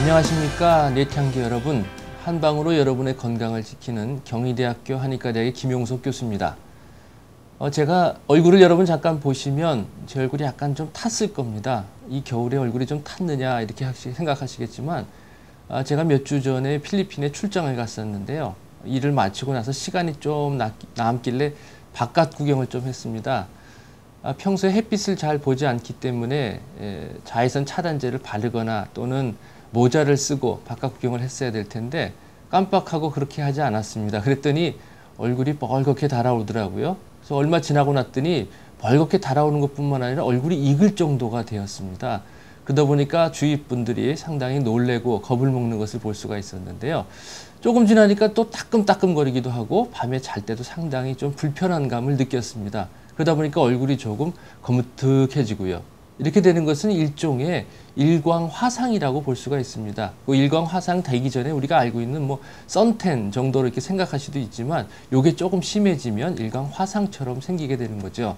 안녕하십니까 내향기 여러분 한방으로 여러분의 건강을 지키는 경희대학교 한의과대학의 김용석 교수입니다. 어, 제가 얼굴을 여러분 잠깐 보시면 제 얼굴이 약간 좀 탔을 겁니다. 이 겨울에 얼굴이 좀 탔느냐 이렇게 생각하시겠지만 아, 제가 몇 주 전에 필리핀에 출장을 갔었는데요. 일을 마치고 나서 시간이 좀 남길래 바깥 구경을 좀 했습니다. 아, 평소에 햇빛을 잘 보지 않기 때문에 자외선 차단제를 바르거나 또는 모자를 쓰고 바깥 구경을 했어야 될 텐데 깜빡하고 그렇게 하지 않았습니다. 그랬더니 얼굴이 벌겋게 달아오더라고요. 그래서 얼마 지나고 났더니 벌겋게 달아오는 것뿐만 아니라 얼굴이 익을 정도가 되었습니다. 그러다 보니까 주위 분들이 상당히 놀래고 겁을 먹는 것을 볼 수가 있었는데요. 조금 지나니까 또 따끔따끔거리기도 하고 밤에 잘 때도 상당히 좀 불편한 감을 느꼈습니다. 그러다 보니까 얼굴이 조금 거무득해지고요. 이렇게 되는 것은 일종의 일광 화상이라고 볼 수가 있습니다. 그 일광 화상 되기 전에 우리가 알고 있는 뭐 선텐 정도로 이렇게 생각할 수도 있지만 이게 조금 심해지면 일광 화상처럼 생기게 되는 거죠.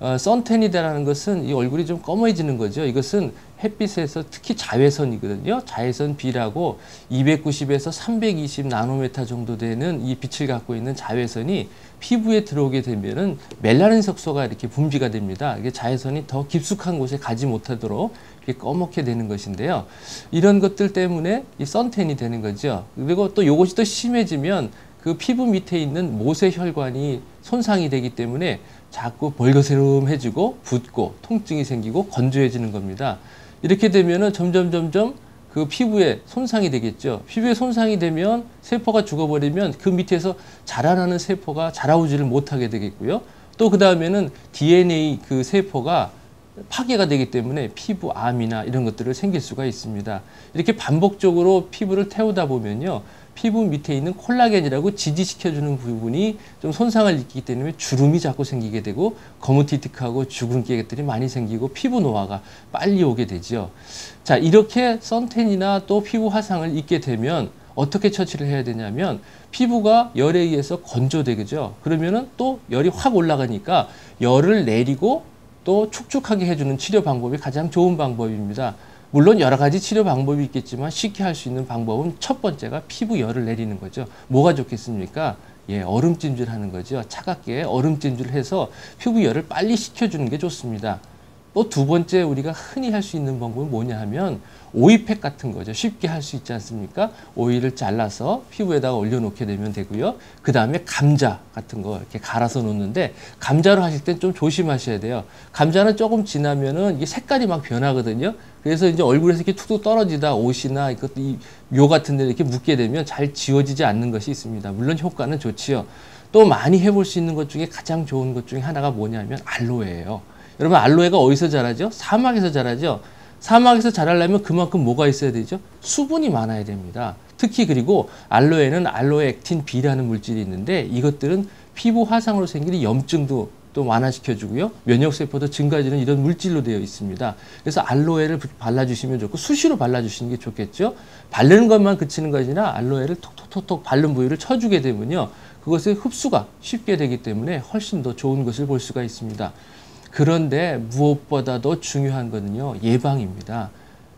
어, 선텐이다라는 것은 이 얼굴이 좀 검어지는 거죠. 이것은 햇빛에서 특히 자외선이거든요. 자외선 B라고 290에서 320 나노메타 정도 되는 이 빛을 갖고 있는 자외선이 피부에 들어오게 되면은 멜라닌 색소가 이렇게 분비가 됩니다. 이게 자외선이 더 깊숙한 곳에 가지 못하도록 이렇게 꺼멓게 되는 것인데요. 이런 것들 때문에 이 선텐이 되는 거죠. 그리고 또 이것이 더 심해지면 그 피부 밑에 있는 모세 혈관이 손상이 되기 때문에 자꾸 벌거스름해지고 붓고 통증이 생기고 건조해지는 겁니다. 이렇게 되면은 점점 점점 그 피부에 손상이 되겠죠. 피부에 손상이 되면 세포가 죽어버리면 그 밑에서 자라나는 세포가 자라오지를 못하게 되겠고요. 또 그 다음에는 DNA 그 세포가 파괴가 되기 때문에 피부 암이나 이런 것들을 생길 수가 있습니다. 이렇게 반복적으로 피부를 태우다 보면요. 피부 밑에 있는 콜라겐이라고 지지시켜주는 부분이 좀 손상을 입기 때문에 주름이 자꾸 생기게 되고 거무튀틱하고 주근깨들이 많이 생기고 피부 노화가 빨리 오게 되죠. 자, 이렇게 선텐이나 또 피부 화상을 입게 되면 어떻게 처치를 해야 되냐면 피부가 열에 의해서 건조되죠. 그러면은 또 열이 확 올라가니까 열을 내리고 또 축축하게 해주는 치료 방법이 가장 좋은 방법입니다. 물론 여러 가지 치료 방법이 있겠지만 쉽게 할 수 있는 방법은 첫 번째가 피부 열을 내리는 거죠. 뭐가 좋겠습니까? 예, 얼음찜질 하는 거죠. 차갑게 얼음찜질 해서 피부 열을 빨리 식혀주는 게 좋습니다. 또 두 번째 우리가 흔히 할 수 있는 방법은 뭐냐 하면 오이팩 같은 거죠. 쉽게 할 수 있지 않습니까? 오이를 잘라서 피부에다가 올려놓게 되면 되고요. 그 다음에 감자 같은 거 이렇게 갈아서 놓는데 감자로 하실 땐 좀 조심하셔야 돼요. 감자는 조금 지나면은 이게 색깔이 막 변하거든요. 그래서 이제 얼굴에서 이렇게 툭툭 떨어지다 옷이나 이것도 이묘 같은 데 이렇게 묻게 되면 잘 지워지지 않는 것이 있습니다. 물론 효과는 좋지요. 또 많이 해볼 수 있는 것 중에 가장 좋은 것 중에 하나가 뭐냐면 알로에예요. 여러분 알로에가 어디서 자라죠? 사막에서 자라죠. 사막에서 자라려면 그만큼 뭐가 있어야 되죠? 수분이 많아야 됩니다. 특히 그리고 알로에는 알로에 액틴 B라는 물질이 있는데 이것들은 피부 화상으로 생기는 염증도 또 완화시켜주고요. 면역세포도 증가해주는 이런 물질로 되어 있습니다. 그래서 알로에를 발라주시면 좋고 수시로 발라주시는 게 좋겠죠. 바르는 것만 그치는 것이 아니라 알로에를 톡톡톡톡 바른 부위를 쳐주게 되면요. 그것의 흡수가 쉽게 되기 때문에 훨씬 더 좋은 것을 볼 수가 있습니다. 그런데 무엇보다도 중요한 것은요, 예방입니다.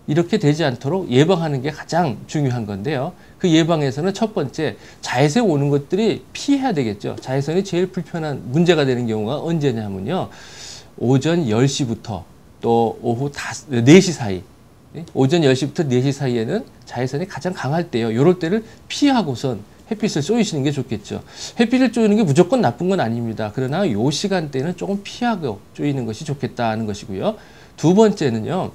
이렇게 되지 않도록 예방하는 게 가장 중요한 건데요. 그 예방에서는 첫 번째, 자외선 오는 것들이 피해야 되겠죠. 자외선이 제일 불편한 문제가 되는 경우가 언제냐면요. 오전 10시부터 또 오후 4시 사이, 예? 오전 10시부터 4시 사이에는 자외선이 가장 강할 때요. 이럴 때를 피하고선 햇빛을 쏘이시는 게 좋겠죠. 햇빛을 쏘이는 게 무조건 나쁜 건 아닙니다. 그러나 이 시간대는 조금 피하고 쏘이는 것이 좋겠다는 것이고요. 두 번째는요.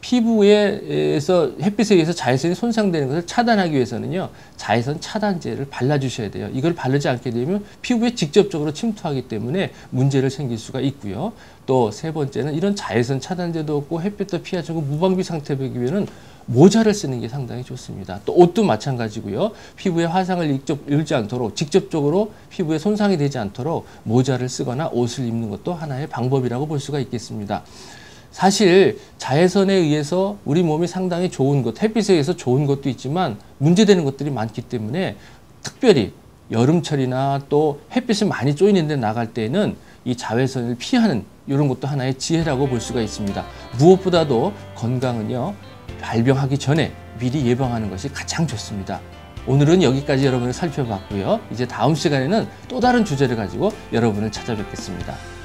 피부에서 햇빛에 의해서 자외선이 손상되는 것을 차단하기 위해서는요 자외선 차단제를 발라주셔야 돼요. 이걸 바르지 않게 되면 피부에 직접적으로 침투하기 때문에 문제를 생길 수가 있고요. 또 세 번째는 이런 자외선 차단제도 없고 햇빛도 피하지 않고 무방비 상태 되기 위해는 모자를 쓰는 게 상당히 좋습니다. 또 옷도 마찬가지고요. 피부에 화상을 입지 않도록 직접적으로 피부에 손상이 되지 않도록 모자를 쓰거나 옷을 입는 것도 하나의 방법이라고 볼 수가 있겠습니다. 사실 자외선에 의해서 우리 몸이 상당히 좋은 것, 햇빛에 의해서 좋은 것도 있지만 문제되는 것들이 많기 때문에 특별히 여름철이나 또 햇빛을 많이 쪼이는 데 나갈 때는 이 자외선을 피하는 이런 것도 하나의 지혜라고 볼 수가 있습니다. 무엇보다도 건강은요, 발병하기 전에 미리 예방하는 것이 가장 좋습니다. 오늘은 여기까지 여러분을 살펴봤고요. 이제 다음 시간에는 또 다른 주제를 가지고 여러분을 찾아뵙겠습니다.